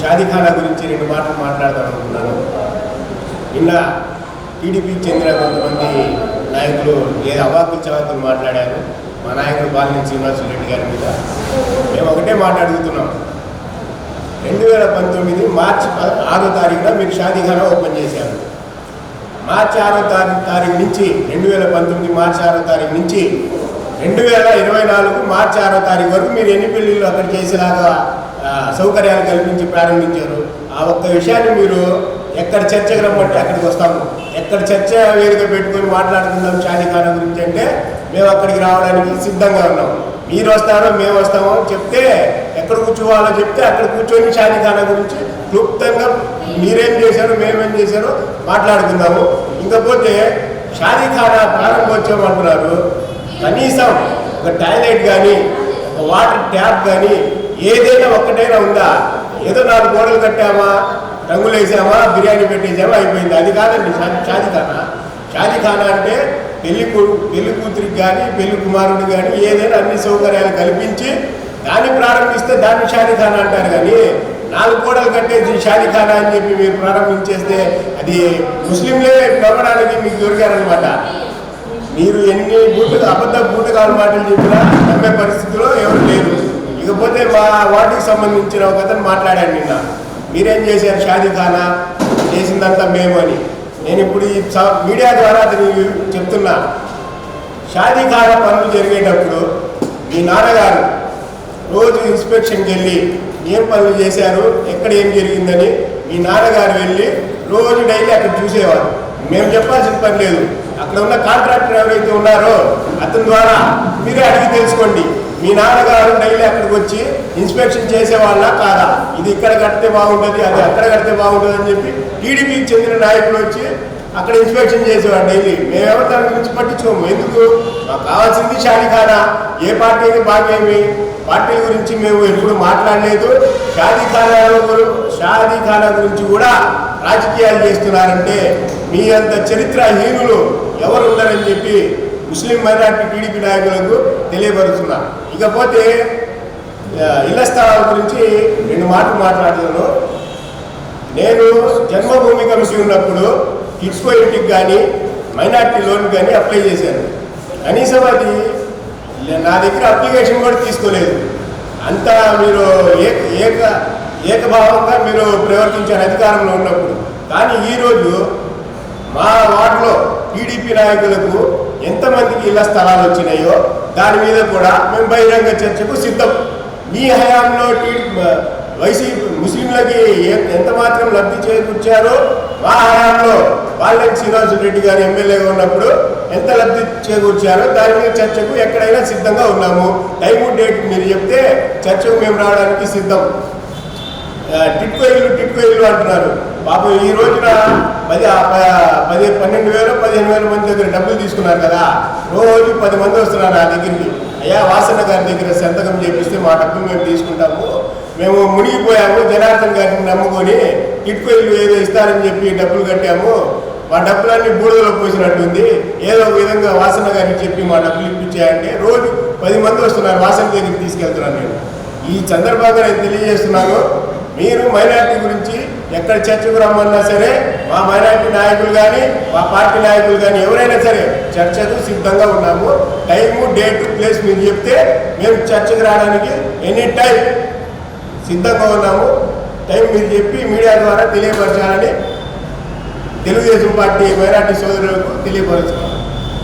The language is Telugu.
షాదిఖానా గురించి రెండు మాటలు మాట్లాడదాం అనుకున్నాను. నిన్న టీడీపీకి చెందిన కొంతమంది నాయకులు ఏ అవాకులు చవాకులు మాట్లాడారు. మా నాయకుడు బాలిన శ్రీనివాస రెడ్డి గారి మీద. మేము ఒకటే మాట్లాడుతున్నాం రెండు వేల పంతొమ్మిది మార్చి ఆరో తారీఖున మీరు షాదీఖానా ఓపెన్ చేశారు. మార్చి ఆరో తారీఖు తారీఖు నుంచి రెండు వేల పంతొమ్మిది మార్చి ఆరో తారీఖు నుంచి రెండు వేల ఇరవై నాలుగు మార్చి ఆరో తారీఖు వరకు మీరు ఎన్ని పెళ్ళిళ్ళు అక్కడ చేసేలాగా సౌకర్యాలు కల్పించి ప్రారంభించారు. ఆ ఒక్క విషయాన్ని మీరు ఎక్కడ చర్చకు రమ్మంటే అక్కడికి వస్తాము. ఎక్కడ చర్చ వేదిక పెట్టుకొని మాట్లాడుకుందాం షాదీఖానా గురించి అంటే మేము అక్కడికి రావడానికి సిద్ధంగా ఉన్నాం. మీరు వస్తారో మేము వస్తామో అని చెప్తే ఎక్కడ కూర్చోవాలో చెప్తే అక్కడ కూర్చొని షాదీఖానా గురించి క్లుప్తంగా మీరేం చేశారో మేమేం చేశారో మాట్లాడుకుందాము. ఇంకపోతే షాజీఖానా ప్రారంభోత్సవం అంటున్నారు. కనీసం ఒక టాయిలెట్ కానీ ఒక వాటర్ ట్యాప్ కానీ ఏదైనా ఒక్కటైనా ఉందా? ఏదో నాలుగు గోడలు కట్టామా? రంగులు వేసామా? బిర్యానీ పెట్టేసామా? అయిపోయింది. అది కాదండి షా- షాదిఖానా. అంటే పెళ్ళి కూ- పెళ్ళి కూతురికి కానీ పెళ్ళి కుమారుడికి కానీ ఏదైనా అన్ని సౌకర్యాలు కల్పించి దాన్ని ప్రారంభిస్తే దాన్ని షాదిఖానా అంటారు కానీ నాలుగు గోడలు కట్టేసి షాదిఖానా అని చెప్పి మీరు ప్రారంభించేస్తే అది ముస్లింలే నవ్వడానికి మీకు దొరికారనమాట మీరు ఎన్ని బూట అబద్ధ బూటకాల మాటలు చెప్పినా నమ్మే పరిస్థితిలో ఎవరు లేరు. ఇకపోతే మా వాటికి సంబంధించిన ఒక అతను మాట్లాడాను నిన్న. మీరేం చేశారు? షాదీఖానా చేసిందంతా మేము అని. నేను ఇప్పుడు ఈ మీడియా ద్వారా అతను చెప్తున్నా. షాదీఖానా పనులు జరిగేటప్పుడు మీ నాన్నగారు రోజు ఇన్స్పెక్షన్కి వెళ్ళి ఏం పనులు చేశారు? ఎక్కడ ఏం జరిగిందని మీ నాన్నగారు వెళ్ళి రోజు డైలీ అక్కడ చూసేవారు. మేము చెప్పాల్సిన పని లేదు. అక్కడ ఉన్న కాంట్రాక్టర్ ఎవరైతే ఉన్నారో అతని ద్వారా మీరే అడిగి తెలుసుకోండి. మీ నాన్నగారు డైలీ అక్కడికి వచ్చి ఇన్స్పెక్షన్ చేసేవాళ్ళ కాదా? ఇది ఇక్కడ కడితే బాగుంటుంది అది అక్కడ కడితే బాగుంటుంది అని చెప్పి టీడీపీకి చెందిన నాయకులు వచ్చి అక్కడ ఇన్స్పెక్షన్ చేసేవాడు డైలీ. మేమెవరు దాని గురించి పట్టించుకోము. ఎందుకు? మాకు కావాల్సింది షాదీఖానా. ఏ పార్టీ అయితే బాగేమి. పార్టీల గురించి మేము ఎప్పుడు మాట్లాడలేదు. షాదీఖానాలో గురి- షాదీఖానా గురించి కూడా రాజకీయాలు చేస్తున్నారంటే మీ అంత చరిత్రహీనులు ఎవరు ఉన్నారని చెప్పి ముస్లిం మైనార్టీ టీడీపీ నాయకులకు తెలియపరుస్తున్నా. ఇకపోతే ఇళ్ళ స్థలాల గురించి రెండు మాటలు మాట్లాడుతున్నాను. నేను జన్మభూమి కమిషన్ ఉన్నప్పుడు కిడ్స్కో ఇంటికి కానీ మైనార్టీ లోన్ కానీ అప్లై చేశాను. కనీసం అది నా దగ్గర అప్లికేషన్ కూడా తీసుకోలేదు. అంతా మీరు ఏక ఏక ఏకభావంగా మీరు ప్రవర్తించారు అధికారంలో ఉన్నప్పుడు. కానీ ఈరోజు మా వార్డులో టీడీపీ నాయకులకు ఎంతమందికి ఇళ్ళ స్థలాలు వచ్చినాయో దాని మీద కూడా మేము బహిరంగ చర్చకు సిద్ధం. మీ హయాంలో వైసీపీ ముస్లింలకి ఎంత మాత్రం లబ్ధి చేకూర్చారో మా హయాంలో వాళ్ళకి శ్రీనివాస రెడ్డి గారు ఎమ్మెల్యేగా ఉన్నప్పుడు ఎంత లబ్ధి చేకూర్చారో దాని మీద చర్చకు ఎక్కడైనా సిద్ధంగా ఉన్నాము. టైము డేట్ మీరు చెప్తే చర్చకు మేము రావడానికి సిద్ధం. ఆ, టిట్కో ఇల్లు టిట్కో ఇల్లు అంటున్నారు. పాపం ఈ రోజున పది ప- పది పన్నెండు వేలు పదిహేను వేల మంది దగ్గర డబ్బులు తీసుకున్నారు కదా రోజు పది మంది వస్తున్నారు నా దగ్గరికి. అయ్యా వాసన గారి దగ్గర సంతకం చేపిస్తే మా డబ్బులు మేము తీసుకుంటాము. మేము మునిగిపోయాము జనార్దన్ గారిని నమ్ముకొని టిట్కో ఏదో ఇస్తారని చెప్పి డబ్బులు కట్టాము. మా డబ్బులన్నీ బూడిదలో పోసినట్టుంది. ఏదో ఒక విధంగా వాసన గారికి చెప్పి మా డబ్బులు ఇప్పించాయంటే రోజు పది మంది వస్తున్నారు వాసన దగ్గరికి తీసుకెళ్తున్నాను నేను. ఈ సందర్భంగా నేను తెలియజేస్తున్నాను మీరు మైనార్టీ గురించి ఎక్కడ చర్చకు రమ్మన్నా సరే మా మైనార్టీ నాయకులు కానీ మా పార్టీ నాయకులు కానీ ఎవరైనా సరే చర్చకు సిద్ధంగా ఉన్నాము. టైము డేట్ ప్లేస్ మీరు చెప్తే మేము చర్చకు రావడానికి ఎనీ టైం సిద్ధంగా ఉన్నాము. టైం మీరు చెప్పి మీడియా ద్వారా తెలియపరచాలని తెలుగుదేశం పార్టీ మైనార్టీ సోదరులకు తెలియపరచాలి